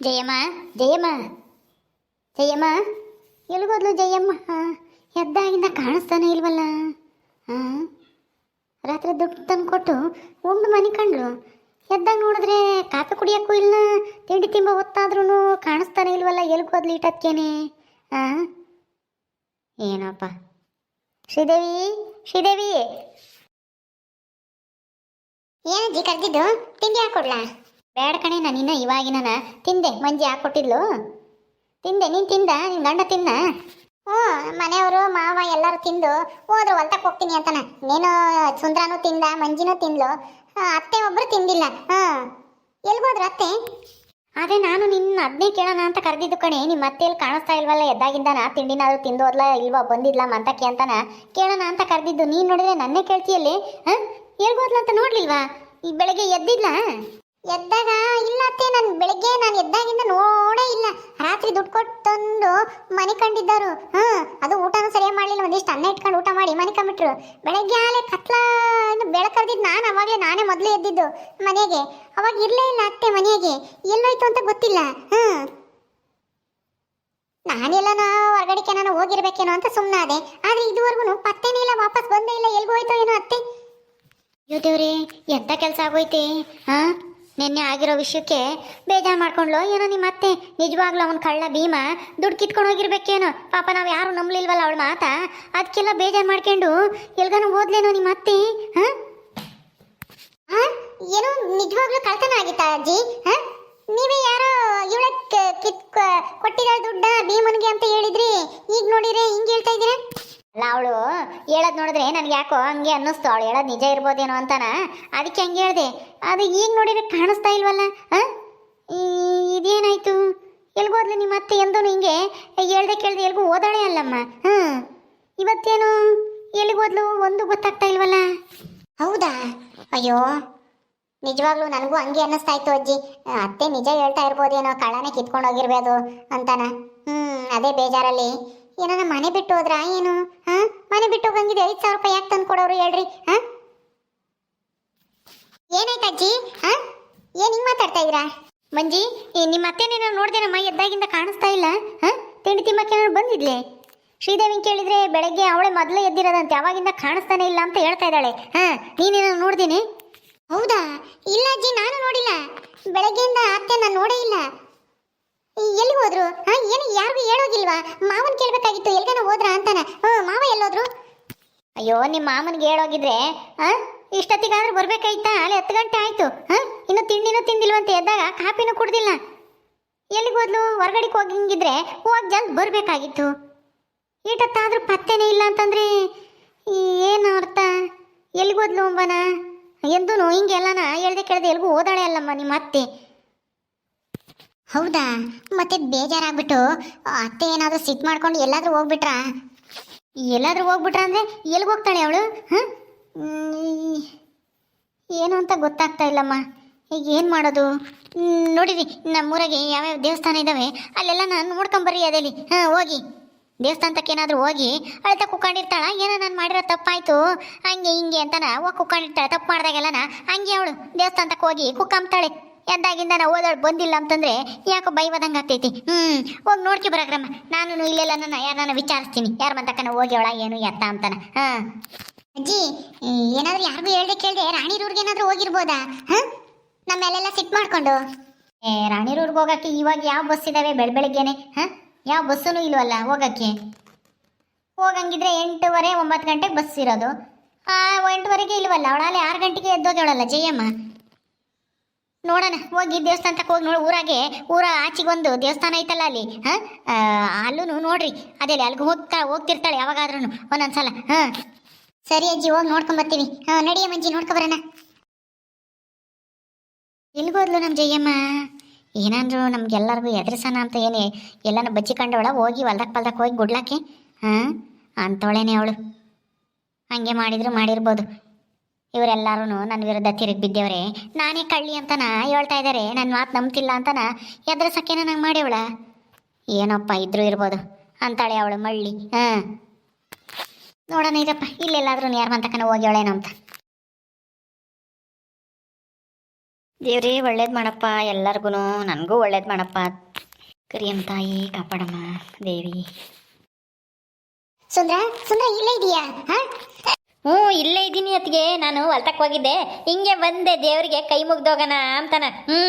ಜಯಮ್ಮ ಜಯಮ್ಮ ಜಯಮ್ಮ ಎಲ್ಲಿಗೋದ್ಲು ಜಯಮ್ಮ? ಎದ್ದಾಗಿಂದ ಕಾಣಿಸ್ತಾನೆ ಇಲ್ವಲ್ಲ? ಹಾಂ ರಾತ್ರಿ ದುಡ್ಡು ತಂದು ಕೊಟ್ಟು ಉಂಡು ಮನೆ ಕಂಡ್ಲು ಎದ್ದಾಗ ನೋಡಿದ್ರೆ ಕಾಫಿ ಕುಡಿಯೋಕ್ಕೂ ಇಲ್ಲ, ತಿಂಡಿ ತಿಂಬ ಹೊತ್ತಾದ್ರೂ ಕಾಣಿಸ್ತಾನೆ ಇಲ್ವಲ್ಲ ಎಲ್ಗೋದ್ಲು ಇಟ್ಟಕ್ಕೇನೆ ಹಾಂ ಏನಪ್ಪ. ಶ್ರೀದೇವಿ ಶ್ರೀದೇವಿ ಏನಜ್ಜಿ ಕರೆದಿದ್ದು? ತಿಂಡಿ ಹಾಕೊಡ್ಲಾ ಬೇಡ ಕಣೆ, ನಾನು ಇನ್ನ ಇವಾಗಿನ ತಿಂದೆ, ಮಂಜಿ ಹಾಕೊಟ್ಟಿದ್ಲು ತಿಂದೆ, ನೀನು ತಿಂದ? ನಿನ್ ಗಂಡ ತಿನ್ನ ಹ್ಞೂ, ಮನೆಯವರು, ಮಾವ ಎಲ್ಲರೂ ತಿಂದು ಹೋದ್ರು ಹೊಲ್ತಕ್ಕೆ ಹೋಗ್ತೀನಿ ಅಂತಾನೆ. ನೀನು ಸುಂದ್ರನೂ ತಿಂದ, ಮಂಜಿನೂ ತಿಂದ್ಲು. ಅತ್ತೆ ಒಬ್ಬರು ತಿಂದಿಲ್ಲ. ಹಾಂ, ಎಲ್ಗೋದ್ರು ಅತ್ತೆ? ಅದೇ ನಾನು ನಿನ್ನ ಅದನ್ನೇ ಕೇಳೋಣ ಅಂತ ಕರೆದಿದ್ದು ಕಣೆ. ನಿಮ್ಮ ಅತ್ತೆಯಲ್ಲಿ ಕಾಣಿಸ್ತಾ ಇಲ್ವಲ್ಲ, ಎದ್ದಾಗಿಂದನ? ತಿಂಡಿನಾದ್ರು ತಿಂದು ಹೋದ್ಲ ಇಲ್ವಾ, ಬಂದಿದ್ಲ ಮಂತಕ್ಕೆ ಅಂತಾನ? ಕೇಳೋಣ ಅಂತ ಕರೆದಿದ್ದು. ನೀನು ನೋಡಿದ್ರೆ ನನ್ನೇ ಕೇಳ್ತೀಯಲ್ಲಿ? ಹಾಂ, ಎಲ್ಗೋದ್ಲ ಅಂತ ನೋಡ್ಲಿಲ್ವಾ? ಈ ಬೆಳಗ್ಗೆ ಎದ್ದಿದ್ಲ? ಎದ್ದಾಗ ಇಲ್ಲ ಅತ್ತೆ, ನಾನು ಬೆಳಗ್ಗೆ ನಾನು ಎದ್ದಾಗಿಂದ ನೋಡೇ ಇಲ್ಲ. ರಾತ್ರಿ ದುಡ್ಡು ಕೊಟ್ಟು ತಂದು ಮನೆ ಕಂಡಿದ್ದರು. ಹ್ಮ್ ಅದು ಊಟನೂ ಸರಿಯಾಗಿ ಮಾಡಲಿಲ್ಲ. ಒಂದಿಷ್ಟು ಅನ್ನ ಇಟ್ಕೊಂಡು ಊಟ ಮಾಡಿ ಮನೆ ಕಂಬಿಟ್ರು. ಬೆಳಗ್ಗೆ ಆಲೆ ಕತ್ಲ ಬೆಳಕರ್ದಿದ್ದು ನಾನು, ಅವಾಗಲೇ ನಾನೇ ಮೊದಲೇ ಎದ್ದಿದ್ದು ಮನೆಗೆ. ಅವಾಗ ಇರಲೇ ಇಲ್ಲ ಅತ್ತೆ ಮನೆಗೆ. ಎಲ್ಲೋಯ್ತು ಅಂತ ಗೊತ್ತಿಲ್ಲ. ಹ್ಮ್ ನಾನೆಲ್ಲ ಹೊರಗಡೆಗೆ ನಾನು ಹೋಗಿರ್ಬೇಕೇನೋ ಅಂತ ಸುಮ್ಮನಾದೆ ಆದ್ರೆ ಇದುವರೆಗೂ ಪತ್ತೆನೇ ಇಲ್ಲ, ವಾಪಸ್ ಬಂದೇ ಇಲ್ಲ. ಎಲ್ಗೋಯ್ತೋ ಏನೋ ಅತ್ತೆ? ಅಯ್ಯೋ ದೇವ್ರಿ ಎಂಥ ಕೆಲಸ ಆಗೋಯ್ತೆ? ಹಾ? ನಿನ್ನೆ ಆಗಿರೋ ವಿಷಯಕ್ಕೆ ಬೇಜಾರು ಮಾಡ್ಕೊಂಡ್ಲೋ? ಏನೋ ನಿಮ್ಮ ಅತ್ತೆ? ನಿಜವಾಗ್ಲೂ ಅವನ ಕಳ್ಳ ಭೀಮ ದುಡ್ಡು ಕಿತ್ಕೊಂಡು ಹೋಗಿರ್ಬೇಕೇನೋ? ಪಾಪ ನಾವು ಯಾರು ನಂಬಲಿಲ್ವಲ್ಲ ಅವಳ ಮಾತ? ಅದಕ್ಕೆಲ್ಲ ಬೇಜಾರು ಮಾಡ್ಕೊಂಡು ಎಲ್ಗಾನು ಓದ್ಲೇನೋ ನಿಮ್ಮ ಅತ್ತೆ? ಹಾ? ಏನೋ ನಿಜವಾಗ್ಲೂ ಕಳ್ತನ ಆಗಿತ್ತಾ ಅಜ್ಜಿ? ಹಾ? ನೀವೇ ಯಾರೋ ಇವಳಕ್ಕೆ ಕಿತ್ ಕೊಟ್ಟಿರೋ ದುಡ್ಡ ಭೀಮನ್ಗೆ ಅಂತ ಹೇಳಿದ್ರಿ? ಈಗ ನೋಡಿದ್ರೆ ಹಿಂಗೆ ಹೇಳ್ತಾ ಇದ್ದೀರಾ? ಅಲ್ಲ ಅವಳು ಹೇಳೋದು ನೋಡಿದ್ರೆ ನನಗೆ ಯಾಕೋ ಹಂಗೆ ಅನ್ನಿಸ್ತು. ಅವಳು ಹೇಳೋದು ನಿಜ ಇರ್ಬೋದೇನೋ ಅಂತಾನ. ಅದಕ್ಕೆ ಹಂಗೆ ಹೇಳಿದೆ. ಅದು ಈಗ ನೋಡಿದ್ರೆ ಕಾಣಿಸ್ತಾ ಇಲ್ವಲ್ಲ? ಹಾಂ? ಇದೇನಾಯಿತು? ಎಲ್ಗೋದ್ಲು ನಿಮ್ಮ ಅತ್ತೆ ಎಂದೂ ಹಿಂಗೆ ಹೇಳ್ದೆ ಕೇಳ್ದೆ ಎಲ್ಗೂ ಓದಾಳೆ ಅಲ್ಲಮ್ಮ. ಹಾಂ. ಇವತ್ತೇನು? ಎಲ್ಲಿಗೋದ್ಲು ಒಂದು ಗೊತ್ತಾಗ್ತಾ ಇಲ್ವಲ್ಲ? ಹೌದಾ? ಅಯ್ಯೋ. ನಿಜವಾಗ್ಲೂ ನನಗೂ ಹಂಗೆ ಅನ್ನಿಸ್ತಾ ಇತ್ತು ಅಜ್ಜಿ. ಅತ್ತೆ ನಿಜ ಹೇಳ್ತಾ ಇರ್ಬೋದೇನೋ, ಕಳ್ಳನೇ ಕಿತ್ಕೊಂಡು ಹೋಗಿರ್ಬೋದು ಅಂತಾನ. ಹ್ಞೂ ಅದೇ ಬೇಜಾರಲ್ಲಿ. ಏನಾನ ಮನೆ ಬಿಟ್ಟು ಹೋದ್ರ ಏನು? ಹಾ? ಮನೆ ಬಿಟ್ಟು ಹೋಗಂಗಿದೆ. ಐದು ಸಾವಿರ ರೂಪಾಯಿ ಯಾಕೆ ತಂದು ಕೊಡೋರು ಹೇಳ್ರಿ? ಹಾ? ಏನಾಯ್ತು ಅಜ್ಜಿ? ಹಾ? ಏನ್ ಹಿಂಗ್ ಮಾತಾಡ್ತಾ ಇದ್ದೀರಾ? ಮಂಜಿ ನಿಮ್ಮ ಅತ್ತೆನೇನೋ ನೋಡ್ದೇನಮ್ಮ ಎದ್ದಾಗಿಂದ ಕಾಣಿಸ್ತಾ ಇಲ್ಲ? ಹಾ? ತಿಂಡಿ ತಿಮ್ಮಕ್ಕೆ ಏನಾದ್ರು ಬಂದಿದ್ಲೆ? ಶ್ರೀದೇವಿ ಕೇಳಿದ್ರೆ ಬೆಳಗ್ಗೆ ಅವಳೆ ಮೊದಲೇ ಎದ್ದಿರೋದಂತೆ, ಅವಾಗಿಂದ ಕಾಣಿಸ್ತಾನೆ ಇಲ್ಲ ಅಂತ ಹೇಳ್ತಾ ಇದ್ದಾಳೆ. ಹಾ? ನೀನೇನೋ ನೋಡ್ದೇನೆ? ಹೌದಾ? ಇಲ್ಲ ಅಜ್ಜಿ, ನಾನು ನೋಡಿಲ್ಲ. ಬೆಳಗ್ಗೆಯಿಂದ ಅತ್ತೆ ನಾನು ನೋಡೇ ಇಲ್ಲ. ಎಲ್ಲಿ ಹೋದ್ರು? ಏನು, ಯಾರಿಗೂ ಹೇಳೋಗಿಲ್ವಾ? ಮಾವನ್ ಕೇಳ್ಬೇಕಾಗಿತ್ತು, ಎಲ್ಗಾನ ಹೋದ್ರ ಅಂತಾನ. ಹ್ಞೂ ಮಾವ ಎಲ್ಲೋದ್ರು? ಅಯ್ಯೋ ನಿಮ್ಮ ಮಾಮನ್ಗೆ ಹೇಳೋಗಿದ್ರೆ ಇಷ್ಟೊತ್ತಿಗಾದ್ರೂ ಬರ್ಬೇಕಾಯ್ತಾ? ಅಲ್ಲಿ ಹತ್ತು ಗಂಟೆ ಆಯ್ತು. ಹಾ, ಇನ್ನು ತಿಂಡಿನೂ ತಿಂದಿಲ್ವಂತೆ, ಎದ್ದಾಗ ಕಾಪಿನೂ ಕುಡ್ದಿಲ್ಲ. ಎಲ್ಲಿಗೆ ಹೋದ್ಲು? ಹೊರಗಡೆಗೆ ಹೋಗಿಂಗಿದ್ರೆ ಹೋಗಿ ಜಲ್ದಿ ಬರಬೇಕಾಗಿತ್ತು. ಈಟತ್ತಾದ್ರೂ ಪತ್ತೆನೇ ಇಲ್ಲ ಅಂತಂದ್ರೆ, ಏನು ಅರ್ಥ? ಎಲ್ಲಿಗೆ ಹೋದ್ಲು ಅಂಬನ? ಎಂದೂ ಹಿಂಗೆಲ್ಲನ ಹೇಳ್ದೆ ಕೇಳ್ದೆ ಎಲ್ಗೂ ಓದಾಳೆ ಅಲ್ಲಮ್ಮ ನಿಮ್ಮ ಅತ್ತೆ. ಹೌದಾ? ಮತ್ತೆ ಬೇಜಾರಾಗ್ಬಿಟ್ಟು ಅತ್ತೆ ಏನಾದರೂ ಸಿಟ್ ಮಾಡ್ಕೊಂಡು ಎಲ್ಲಾದ್ರೂ ಹೋಗ್ಬಿಟ್ರಾ? ಎಲ್ಲಾದ್ರೂ ಹೋಗ್ಬಿಟ್ರ ಅಂದ್ರೆ ಎಲ್ಲಿಗೆ ಹೋಗ್ತಾಳೆ ಅವಳು? ಏನು ಅಂತ ಗೊತ್ತಾಗ್ತಾ ಇಲ್ಲಮ್ಮ. ಈಗ ಏನು ಮಾಡೋದು? ನೋಡಿರಿ, ನಮ್ಮೂರಾಗೆ ಯಾವ್ಯಾವ ದೇವಸ್ಥಾನ ಇದ್ದಾವೆ ಅಲ್ಲೆಲ್ಲ ನಾನು ನೋಡ್ಕೊಂಬರ್ರಿ ಅದೇಲಿ. ಹಾಂ, ಹೋಗಿ. ದೇವಸ್ಥಾನಕ್ಕೆ ಏನಾದರೂ ಹೋಗಿ, ಅಳ್ತಾ ಕುಕ್ಕೊಂಡಿರ್ತಾಳ ಏನೋ ನಾನು ಮಾಡಿರೋ ತಪ್ಪಾಯಿತು. ಹಂಗೆ ಹಿಂಗೆ ಅಂತನ, ಹೋಗಿ ಕುಕ್ಕೊಂಡಿರ್ತಾಳೆ ತಪ್ಪು ಮಾಡಿದಾಗೆಲ್ಲನ, ಹಂಗೆ ಅವಳು ದೇವಸ್ಥಾನಕ್ಕೆ ಹೋಗಿ ಕುಕ್ಕಂಬ್ತಾಳೆ. ಎದ್ದಾಗಿಂದ ನಾವು ಓದಾಡ್ ಬಂದಿಲ್ಲ ಅಂತಂದ್ರೆ ಯಾಕೋ ಬೈವದಂಗೆ ಆಗ್ತೈತಿ. ಹ್ಞೂ ಹೋಗಿ ನೋಡ್ಕಿ ಬರಕ್ರಮ್ಮ ನಾನು ಇಲ್ಲೆಲ್ಲ ನನ್ನ ಯಾರನ್ನ ವಿಚಾರಿಸ್ತೀನಿ. ಯಾರ ಮಂತಕ್ಕನ ಹೋಗಿ ಏನು, ಎತ್ತ ಅಂತಾನ. ಹಾಂ. ಅಜ್ಜಿ ಏನಾದರೂ ಯಾರಿಗೂ ಹೇಳ್ದೆ ಕೇಳ್ದೆ ರಾಣಿರೂರ್ಗೆ ಏನಾದರೂ ಹೋಗಿರ್ಬೋದಾ? ಹಾಂ? ನಮ್ಮ ಮೇಲೆಲ್ಲ ಸಿಟ್ ಮಾಡ್ಕೊಂಡು. ಏ ರಾಣಿರೂರ್ಗೆ ಹೋಗಕ್ಕೆ ಇವಾಗ ಯಾವ ಬಸ್ ಇದ್ದಾವೆ ಬೆಳ ಬೆಳಗ್ಗೆನೆ? ಹಾಂ? ಯಾವ ಬಸ್ಸೂ ಇಲ್ವಲ್ಲ ಹೋಗೋಕ್ಕೆ? ಹೋಗಂಗಿದ್ರೆ ಎಂಟೂವರೆ ಒಂಬತ್ತು ಗಂಟೆಗೆ ಬಸ್ ಇರೋದು. ಎಂಟುವರೆಗೆ ಇಲ್ವಲ್ಲ, ಅವಳಲ್ಲಿ ಆರು ಗಂಟೆಗೆ ಎದ್ದೋಗ್ಯವಳಲ್ಲ ಜಯಮ್ಮ. ನೋಡೋಣ, ಹೋಗಿ ದೇವಸ್ಥಾನಕ್ಕೆ ಹೋಗಿ ನೋಡಿ, ಊರಾಗೆ, ಊರ ಆಚೆಗೊಂದು ದೇವಸ್ಥಾನ ಐತಲ್ಲ ಅಲ್ಲಿ, ಹಾ? ಅಲ್ಲೂ ನೋಡ್ರಿ ಅದೇ ಅಲ್ಲಿಗೆ ಹೋಗ್ತಾ, ಹೋಗ್ತಿರ್ತಾಳೆ ಯಾವಾಗಾದ್ರೂ ಒಂದೊಂದ್ಸಲ, ಹಾಂ? ಸರಿ ಅಜ್ಜಿ, ಹೋಗಿ ನೋಡ್ಕೊಂಡ್ ಬರ್ತೀವಿ ಹಾ ನಡಿಯ ಮಂಜಿ ನೋಡ್ಕೊಬರೋಣ ಎಲ್ಗೋದ್ಲು ನಮ್ಮ ಜಯಮ್ಮ? ಏನಾದ್ರು ನಮ್ಗೆಲ್ಲರಿಗೂ ಎದುರಿಸೋಣ ಅಂತ ಏನೇ, ಎಲ್ಲಾನು ಬಚ್ಚಿಕೊಂಡವಳ ಹೋಗಿ ಹೊಲ್ದಕ್ ಪಲ್ದಕ್ ಹೋಗಿ ಗುಡ್ಲಾಕೆ ಹಾಂ? ಅಂತವಳೇನೆ ಅವಳು. ಹಂಗೆ ಮಾಡಿದ್ರು ಮಾಡಿರ್ಬೋದು. ಇವರೆಲ್ಲರೂ ನನ್ನ ವಿರುದ್ಧ ತಿರುಗಿ ಬಿದ್ದೇವ್ರೆ. ನಾನೇ ಕಳ್ಳಿ ಅಂತನ ಹೇಳ್ತಾ ಇದ್ದಾರೆ. ನನ್ನ ಮಾತು ನಂಬ್ತಿಲ್ಲ ಅಂತನ ಎದುರಿಸಕ್ಕೇನ ನಂಗೆ ಮಾಡ್ಯವಳ? ಏನಪ್ಪ, ಇದ್ರು ಇರ್ಬೋದು. ಅಂತಾಳೆ ಅವಳು ಮಳ್ಳಿ. ಹಾಂ. ನೋಡೋಣ ಇದಪ್ಪ ಇಲ್ಲೆಲ್ಲಾದ್ರೂ ಯಾರು ಮಂತಕನ ಹೋಗ್ಯವಳೇನೋ ಅಂತ. ದೇವ್ರಿ, ಒಳ್ಳೇದು ಮಾಡಪ್ಪ. ಎಲ್ಲರಿಗೂ ನನಗೂ ಒಳ್ಳೇದು ಮಾಡಪ್ಪ. ಕರಿಯಮ್ಮ ತಾಯಿ, ಕಾಪಾಡಮ್ಮ ದೇವಿ. ಸುಂದ್ರ ಸುಂದ್ರ ಇಲ್ಲೇ ಇದೆಯಾ? ಹಾ? ಹ್ಞೂ ಇಲ್ಲೇ ಇದ್ದೀನಿ ಅತ್ತಿಗೆ. ನಾನು ಹೊಲ್ತಕ್ಕೆ ಹೋಗಿದ್ದೆ. ಹಿಂಗೆ ಬಂದೆ ದೇವರಿಗೆ ಕೈ ಮುಗ್ದೋಗಣ ಅಂತಾನ. ಹ್ಞೂ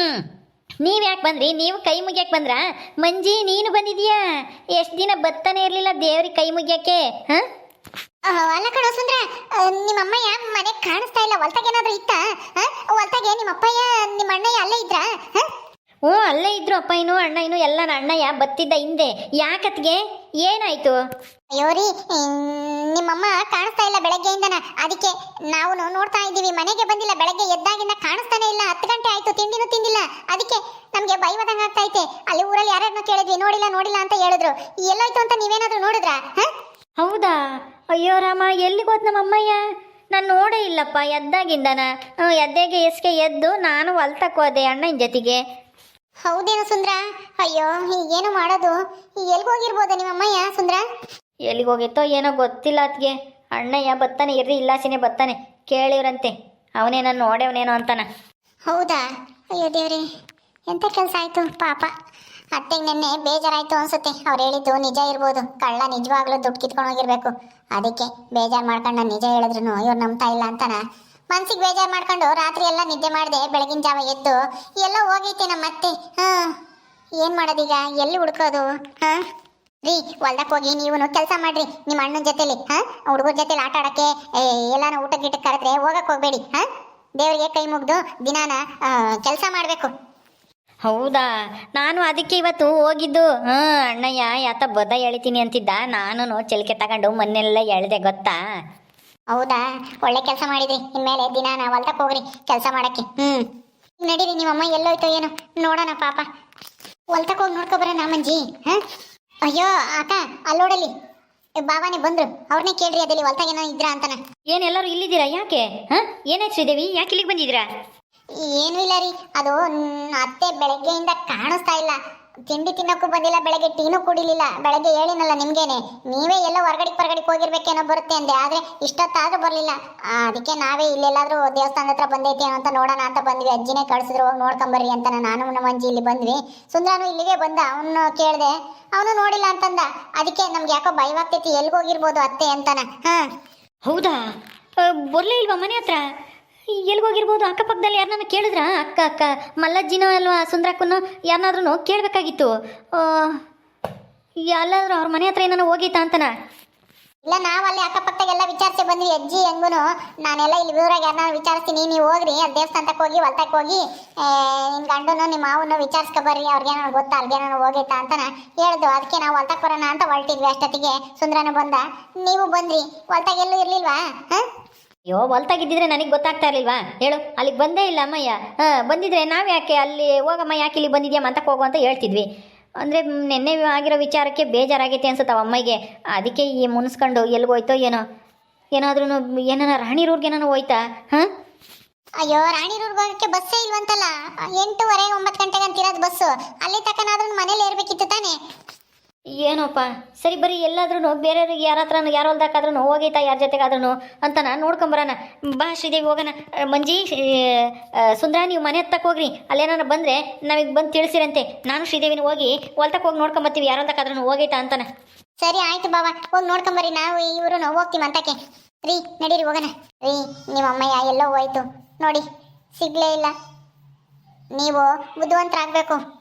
ನೀವು ಯಾಕೆ ಬಂದ್ರಿ? ನೀವು ಕೈ ಮುಗಿಯಕ್ಕೆ ಬಂದ್ರಾ? ಮಂಜಿ ನೀನು ಬಂದಿದೀಯಾ? ಎಷ್ಟು ದಿನ ಬತ್ತಾನೆ ಇರಲಿಲ್ಲ ದೇವ್ರಿಗೆ ಕೈ ಮುಗಿಯಕ್ಕೆ ಹಾಂ? ಅಲ್ಲ ಕಣೋ ಸುಂದ್ರ ನಿಮ್ಮ ಅಮ್ಮಯ್ಯ ಮನೆ ಕಾಣಿಸ್ತಾ ಇಲ್ಲ? ಹೊಲ್ತಾಗ ಇತ್ತಾ? ಇತ್ತ ಹೊಲ್ತಾಗೆ ನಿಮ್ಮ ಅಪ್ಪಯ್ಯ ನಿಮ್ಮ ಅಣ್ಣಯ್ಯ ಅಲ್ಲೇ ಇದ್ರಾ? ಹ್ಞೂ ಅಲ್ಲೇ ಇದ್ರು ಅಪ್ಪ ಇನ್ನು ಅಣ್ಣ ಇನ್ನು ಎಲ್ಲ ಅಣ್ಣಯ್ಯ ಬತ್ತಿದ್ದ ಹಿಂದೆ. ಯಾಕತ್ಗೆ ಏನಾಯ್ತು? ಅಯ್ಯೋ ರೀ ನಿಮ್ಮಮ್ಮ ಕಾಣಿಸ್ತಾ ಇಲ್ಲ ಬೆಳಗ್ಗೆಯಿಂದನ. ಅದಕ್ಕೆ ನಾವು ನೋಡ್ತಾ ಇದ್ದೀವಿ ಮನೆಗೆ ಬಂದಿಲ್ಲ ಬೆಳಗ್ಗೆ ಎದ್ದಾಗಿಂದ ಕಾಣಿಸ್ತಾನೆ ಇಲ್ಲ ಹತ್ತು ಗಂಟೆ ಆಯ್ತು ತಿಂಡಿನೂ ತಿಂದಿಲ್ಲ. ಅದಕ್ಕೆ ನಮಗೆ ಬೈವದಂಗೆ ಆಗ್ತೈತೆ ಅಲ್ಲಿ ಊರಲ್ಲಿ ಯಾರನ್ನ ಕೇಳಿದ್ವಿ ನೋಡಿಲ್ಲ ನೋಡಿಲ್ಲ ಅಂತ ಹೇಳಿದ್ರು. ಎಲ್ಲೋಯ್ತು ಅಂತ ನೀವೇನಾದರೂ ನೋಡಿದ್ರಾ? ಹೌದಾ? ಅಯ್ಯೋ ರಾಮ ಎಲ್ಲಿಗೆ ಹೋದ್ ನಮ್ಮ ಅಮ್ಮಯ್ಯ ನಾನು ನೋಡೇ ಇಲ್ಲಪ್ಪ ಎದ್ದಾಗಿಂದನ. ಎದ್ದೆಗೆ ಎಸ್ಗೆ ಎದ್ದು ನಾನು ಹೊಲ್ತಕ್ಕೋದೆ ಅಣ್ಣನ ಜೊತೆಗೆ. ಹೌದೇನು ಸುಂದ್ರ? ಅಯ್ಯೋ ಏನು ಮಾಡೋದು. ಎಲ್ಗೆ ಹೋಗಿರ್ಬೋದ ನಿಮ್ಮ ಅಮ್ಮಯ್ಯ ಸುಂದ್ರ? ಎಲ್ಲಿಗೆ ಹೋಗಿತ್ತೋ ಏನೋ ಗೊತ್ತಿಲ್ಲ ಅದ್ಗೆ. ಅಣ್ಣಯ್ಯ ಬತ್ತಾನೆ ಇರ್ರಿ, ಇಲ್ಲಾಸಿನೇ ಬತ್ತಾನೆ ಕೇಳಿವ್ರಂತೆ. ಅವನೇ ನಾನು ನೋಡ್ಯವನೇನೋ ಅಂತಾನ. ಹೌದಾ? ಅಯ್ಯೋ ದೇವ್ರಿ ಎಂಥ ಕೆಲಸ ಆಯ್ತು? ಪಾಪ. ಅತ್ತೆಗೆ ನಿನ್ನೆ ಬೇಜಾರಾಯ್ತು ಅನ್ಸುತ್ತೆ. ಅವ್ರು ಹೇಳಿದ್ದು ನಿಜ ಇರ್ಬೋದು. ಕಳ್ಳ ನಿಜವಾಗ್ಲೂ ದುಡ್ಡು ಕಿತ್ಕೊಂಡು ಹೋಗಿರ್ಬೇಕು. ಅದಕ್ಕೆ ಬೇಜಾರು ಮಾಡ್ಕೊಂಡು ನಿಜ ಹೇಳಿದ್ರು ಇವ್ರು ನಂಬ್ತಾ ಇಲ್ಲ ಅಂತಾನ. ಮನ್ಸಿಗೆ ಬೇಜಾರು ಮಾಡ್ಕೊಂಡು ರಾತ್ರಿ ಎಲ್ಲ ನಿದ್ದೆ ಮಾಡಿದೆ ಬೆಳಗಿನ ಜಾವ ಎದ್ದು, ಎಲ್ಲೋ ಹೋಗೈತೆ ನಮ್ಮ ಅತ್ತೆ ಹಾಂ, ಏನು ಮಾಡೋದೀಗ? ಎಲ್ಲಿ ಹುಡ್ಕೋದು? ಹಾಂ? ರೀ ಹೊಲ್ದಕ್ಕೆ ಹೋಗಿ ನೀವು ಕೆಲಸ ಮಾಡ್ರಿ ನಿಮ್ಮ ಅಣ್ಣನ ಜೊತೆಲಿ ಹಾ? ಹುಡುಗರ ಜೊತೆಲಿ ಆಟ ಆಡಕ್ಕೆ ಎಲ್ಲಾನ ಊಟ ಗೀಟಕ್ಕೆ ಕರೆದ್ರೆ ಹೋಗಕ್ಕೆ ಹೋಗ್ಬೇಡಿ ಹಾ? ದೇವರಿಗೆ ಕೈ ಮುಗ್ದು ದಿನಾನ ಕೆಲಸ ಮಾಡಬೇಕು. ಹೌದಾ? ನಾನು ಅದಕ್ಕೆ ಇವತ್ತು ಹೋಗಿದ್ದು. ಹಾಂ ಅಣ್ಣಯ್ಯ ಯಾತ ಬದ ಎಳಿತೀನಿ ಅಂತಿದ್ದ. ನಾನು ಚಲಿಕೆ ತಗೊಂಡು ಮೊನ್ನೆಲ್ಲ ಎಳ್ದೆ ಗೊತ್ತಾ? ಹೌದಾ? ಒಳ್ಳೆ ಕೆಲಸ ಮಾಡಿದ್ರಿ. ಇನ್ಮೇಲೆ ದಿನಾನ ಹೊಲ್ದಕ್ಕೆ ಹೋಗ್ರಿ ಕೆಲಸ ಮಾಡಕ್ಕೆ ಹ್ಮ್? ನಡೀರಿ ನಿಮ್ಮಮ್ಮ ಎಲ್ಲೋಯ್ತೋ ಏನೋ ನೋಡೋಣ ಪಾಪ. ಹೊಲ್ದಕ್ಕೆ ಹೋಗಿ ನೋಡ್ಕೊಬರೋಣ ಮಂಜಿ ಹಾ? ಅಯ್ಯೋ ಅಕ್ಕ ಏ ಬಾವಾನೆ ಬಂದ್ರು. ಅವ್ರನ್ನೇ ಕೇಳ್ರಿ ಅದಲ್ಲಿ ಹೊಲ್ದಾಗ ಏನೋ ಇದ್ರ ಅಂತಾನ. ಏನು ಎಲ್ಲರೂ ಇಲ್ಲಿದ್ದೀರಾ? ಯಾಕೆ? ಹಾ? ಏನಾಯ್ತು ಶ್ರೀದೇವಿ? ಯಾಕೆ ಇಲ್ಲಿಗೆ ಬಂದಿದ್ದೀರಾ? ಏನೂ ಇಲ್ಲ ರೀ. ಅದು ಅತ್ತೆ ಬೆಳಗ್ಗೆಯಿಂದ ಕಾಣಿಸ್ತಾ ಇಲ್ಲ. ತಿಂಡಿ ತಿನ್ನೋಕ್ಕೂ ಬಂದಿಲ್ಲ, ಬೆಳಗ್ಗೆ ಟೀನೂ ಕುಡಿಲಿಲ್ಲ. ಬೆಳಗ್ಗೆ ಹೇಳಿನಲ್ಲ ನಿಮ್ಗೇನೆ, ನೀವೇ ಎಲ್ಲ ಹೊರಗಡೆ ಹೊರಗಡೆ ಹೋಗಿರ್ಬೇಕೇನೋ ಬರುತ್ತೆ ಅಂದೆ, ಆದರೆ ಇಷ್ಟೊತ್ತಾದ್ರೂ ಬರಲಿಲ್ಲ. ಅದಕ್ಕೆ ನಾವೇ ಇಲ್ಲೆಲ್ಲಾದ್ರೂ ದೇವಸ್ಥಾನದ ಹತ್ರ ಬಂದೈತಿ ಅಂತ ನೋಡೋಣ ಅಂತ ಬಂದ್ವಿ. ಅಜ್ಜಿನೇ ಕಳ್ಸಿದ್ರು, ಹೋಗಿ ನೋಡ್ಕೊಂಬರ್ರಿ ಅಂತ ನಾನು ನಮ್ಮ ಅಜ್ಜಿ ಇಲ್ಲಿ ಬಂದ್ವಿ. ಸುಂದ್ರನು ಇಲ್ಲಿಗೆ ಬಂದ, ಅವನು ಕೇಳಿದೆ, ಅವನು ನೋಡಿಲ್ಲ ಅಂತಂದ. ಅದಕ್ಕೆ ನಮ್ಗೆ ಯಾಕೋ ಭಯವಾಗ್ತೈತಿ ಎಲ್ಗ್ ಹೋಗಿರ್ಬೋದು ಅತ್ತೆ ಅಂತಾನೆ. ಹಾಂ. ಹೌದಾ? ಬರಲೇ ಇಲ್ವಾ ಮನೆ ಹತ್ರ? ಎಲ್ಲಿಗೆ ಹೋಗಿರ್ಬೋದು? ಅಕ್ಕಪಕ್ಕದಲ್ಲಿ ಯಾರನ್ನ ಕೇಳಿದ್ರಾ? ಅಕ್ಕ ಅಕ್ಕ, ಮಲ್ಲಜ್ಜಿನೋ ಅಲ್ವಾ ಸುಂದ್ರಕ್ಕೂ ಯಾರನ್ನಾದ್ರೂ ಕೇಳಬೇಕಾಗಿತ್ತು. ಎಲ್ಲಾದ್ರೂ ಅವ್ರ ಮನೆ ಹತ್ರ ಏನಾರ ಹೋಗಿತ್ತಾ ಅಂತನ? ಇಲ್ಲ, ನಾವು ಅಲ್ಲಿ ಅಕ್ಕಪಕ್ಕದಾಗೆಲ್ಲ ವಿಚಾರಿಸಿ ಬಂದ್ವಿ, ಅಜ್ಜಿ ಹೆಂಗೂ ನಾನೆಲ್ಲ ಇಲ್ಲಿ ವಿವರಾಗಿ ಯಾರನ್ನ ವಿಚಾರಿಸ್ತೀನಿ, ನೀವು ಹೋಗ್ರಿ ಅಲ್ಲಿ ದೇವಸ್ಥಾನಕ್ಕೆ ಹೋಗಿ ಹೊಲ್ತಕ್ಕೆ ಹೋಗಿ. ನಿಮ್ಮ ಗಂಡನು ನಿಮ್ಮ ಮಾವನು ವಿಚಾರಿಸ್ಕೊಬರ್ರಿ ಅವ್ರಿಗೇನೋ ಗೊತ್ತಾ ಅಲ್ಗೇನೋ ಹೋಗೈತಾ ಅಂತನ ಹೇಳ್ದು. ಅದಕ್ಕೆ ನಾವು ಹೊಲ್ತಕ್ಕೆ ಬರೋಣ ಅಂತ ಹೊರಟಿದ್ವಿ ಅಷ್ಟೊತ್ತಿಗೆ, ಸುಂದ್ರನ ಬಂದ. ನೀವು ಬಂದ್ರಿ, ಹೊಲ್ತಾಗ ಎಲ್ಲೂ ಇರ್ಲಿಲ್ವಾ? ಹಾ? ಅಯ್ಯೋ, ಹೊಲ್ತಾಗಿದ್ದಿದ್ರೆ ನನಗೆ ಗೊತ್ತಾಗ್ತಾ ಇರ್ಲಿಲ್ವಾ? ಹೇಳು, ಅಲ್ಲಿಗೆ ಬಂದೇ ಇಲ್ಲ ಅಮ್ಮಯ್ಯ. ಹಾಂ, ಬಂದಿದ್ರೆ ನಾವು ಯಾಕೆ ಅಲ್ಲಿ ಹೋಗಮ್ಮ, ಯಾಕೆ ಇಲ್ಲಿ ಬಂದಿದ್ಯಾ ಮಂತಕ್ಕೆ ಹೋಗು ಅಂತ ಹೇಳ್ತಿದ್ವಿ. ಅಂದರೆ ನಿನ್ನೆ ಆಗಿರೋ ವಿಚಾರಕ್ಕೆ ಬೇಜಾರಾಗೈತೆ ಅನ್ಸುತ್ತೆ ಅಮ್ಮಗೆ. ಅದಕ್ಕೆ ಈ ಮುನಿಸ್ಕೊಂಡು ಎಲ್ಲಿಗೆ ಹೋಯ್ತೋ ಏನೋ. ಏನಾದ್ರೂ ಏನಾರ ರಾಣಿರೂರ್ಗೆ ಏನಾರ ಹೋಯ್ತಾ? ಹಾಂ? ಅಯ್ಯೋ ರಾಣಿರೂರ್ಗೆ ಹೋಗಕ್ಕೆ ಬಸ್ಸೇ ಇಲ್ವಂತಲ್ಲ. ಎಂಟೂವರೆ, ಒಂಬತ್ತು ಗಂಟೆಗೆ ಅಂತಿರೋದು ಬಸ್ಸು. ಅಲ್ಲಿ ತಕ್ಕನಾದ್ರೂ ಮನೇಲಿ ಇರಬೇಕಿತ್ತು ತಾನೇ. ಏನೋಪ್ಪ? ಸರಿ ಬರೀ ಎಲ್ಲಾದ್ರೂ ಬೇರೆಯವ್ರಿಗೆ ಯಾರ ಹತ್ರನೂ ಯಾರು ಹೊಲ್ದಾಕಾದ್ರೂ ಹೋಗೈತಾ ಯಾರ ಜೊತೆಗಾದ್ರೂ ಅಂತ ನಾನು ನೋಡ್ಕೊಂಬರೋಣ. ಬಾ ಶ್ರೀದೇವಿ ಹೋಗೋಣ. ಮಂಜಿ ಸುಂದರ ನೀವು ಮನೆ ಹತ್ತಕ್ಕೆ ಹೋಗ್ರಿ. ಅಲ್ಲೇನಾರು ಬಂದರೆ ನಮಗೆ ಬಂದು ತಿಳಿಸಿರಂತೆ. ನಾನು ಶ್ರೀದೇವಿನ ಹೋಗಿ ಹೊಲ್ತಕ್ಕೆ ಹೋಗಿ ನೋಡ್ಕೊಂಬತ್ತೀವಿ ಯಾರ ಹೊಲ್ದಾಕಾದ್ರೂ ಹೋಗೈತಾ ಅಂತಾನೆ. ಸರಿ ಆಯ್ತು ಬಾಬಾ ಹೋಗಿ ನೋಡ್ಕೊಂಬರಿ ನಾವು ಇವರು ಹೋಗ್ತೀವಿ ಅಂತಕ್ಕೆ. ರೀ, ನಡೀರಿ ಹೋಗೋಣ. ರೀ ನಿಮ್ಮ ಅಮ್ಮಯ್ಯ ಎಲ್ಲೋ ಹೋಯ್ತು. ನೋಡಿ, ಸಿಗ್ಲೇ ಇಲ್ಲ. ನೀವು ಬುದ್ಧಿವಂತರಾಗಬೇಕು.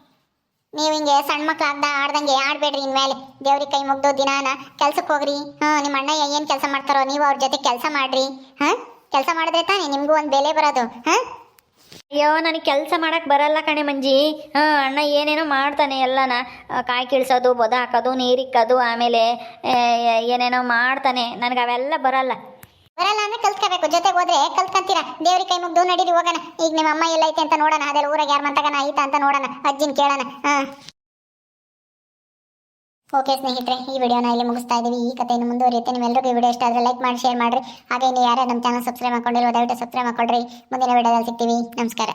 ನೀವು ಹಿಂಗೆ ಸಣ್ಣ ಮಕ್ಳಾಗ್ದ ಆಡ್ದಂಗೆ ಆಡ್ಬೇಡ್ರಿ ಇನ್ಮೇಲೆ ದೇವ್ರಿಗೆ ಕೈ ಮುಗ್ದು ದಿನಾನ ಕೆಲ್ಸಕ್ಕೆ ಹೋಗ್ರಿ. ಹಾಂ ನಿಮ್ಮ ಅಣ್ಣ ಏನು ಕೆಲಸ ಮಾಡ್ತಾರೋ ನೀವು ಅವ್ರ ಜೊತೆ ಕೆಲಸ ಮಾಡ್ರಿ. ಹಾಂ, ಕೆಲಸ ಮಾಡಿದ್ರೆ ತಾನೇ ನಿಮಗೂ ಒಂದು ಬೆಲೆ ಬರೋದು. ಹಾ? ಅಯ್ಯೋ, ನನಗೆ ಕೆಲಸ ಮಾಡೋಕ್ಕೆ ಬರಲ್ಲ ಕಣೆ ಮಂಜಿ. ಹಾಂ, ಅಣ್ಣ ಏನೇನೋ ಮಾಡ್ತಾನೆ ಎಲ್ಲನ. ಕಾಯಿ ಕೀಳ್ಸೋದು, ಬೊದ ಹಾಕೋದು ನೀರಿಕ್ಕೋದು ಆಮೇಲೆ ಏನೇನೋ ಮಾಡ್ತಾನೆ. ನನಗೆ ಅವೆಲ್ಲ ಬರಲ್ಲ. ಬರಲ್ಲ ಅಂದ್ರೆ ಕಲ್ತ್ಕೋಬೇಕು. ಜೊತೆಗೆ ಹೋದ್ರೆ ಕಲ್ತ್ಕಂತೀರಾ? ದೇವ್ರಿ ಕೈ ಮುಗ್ದು ನಡೀರಿ, ಹೋಗೋಣ. ಈಗ ನಿಮ್ಮ ಅಮ್ಮ ಎಲ್ಲೈತೆ ಅಂತ ನೋಡೋಣ. ಅದೆಲ್ಲ ಊರಾಗ ಯಾರ ಮಂತಗನ ಐತ ಅಂತ ನೋಡೋಣ. ಅಜ್ಜಿನ ಕೇಳೋಣ. ಹಾ. ಓಕೆ ಸ್ನೇಹಿತರೆ, ಈ ವಿಡಿಯೋನ ಇಲ್ಲಿ ಮುಗಿಸ್ತಾ ಇದೀವಿ. ಈ ಕಥೆಯನ್ನು ಮುಂದುವರಿಯುತ್ತೆ. ನಿಮ್ಮೆಲ್ಲರಿಗೂ ಈ ವಿಡಿಯೋ ಇಷ್ಟ ಆದರೆ ಲೈಕ್ ಮಾಡಿ, ಶೇರ್ ಮಾಡಿರಿ. ಹಾಗೆ ನೀವು ಯಾರು ನಮ್ಮ ಚಾನಲ್ ಸಬ್ಸ್ಕ್ರೈಬ್ ಮಾಡ್ಕೊಂಡಿರೋ ದಯವಿಟ್ಟು ಸಬ್ಸ್ಕ್ರೈಬ್ ಮಾಡ್ಕೊಳ್ರಿ. ಮುಂದಿನ ವಿಡಿಯೋದಲ್ಲಿ ಸಿಗ್ತೀವಿ. ನಮಸ್ಕಾರ.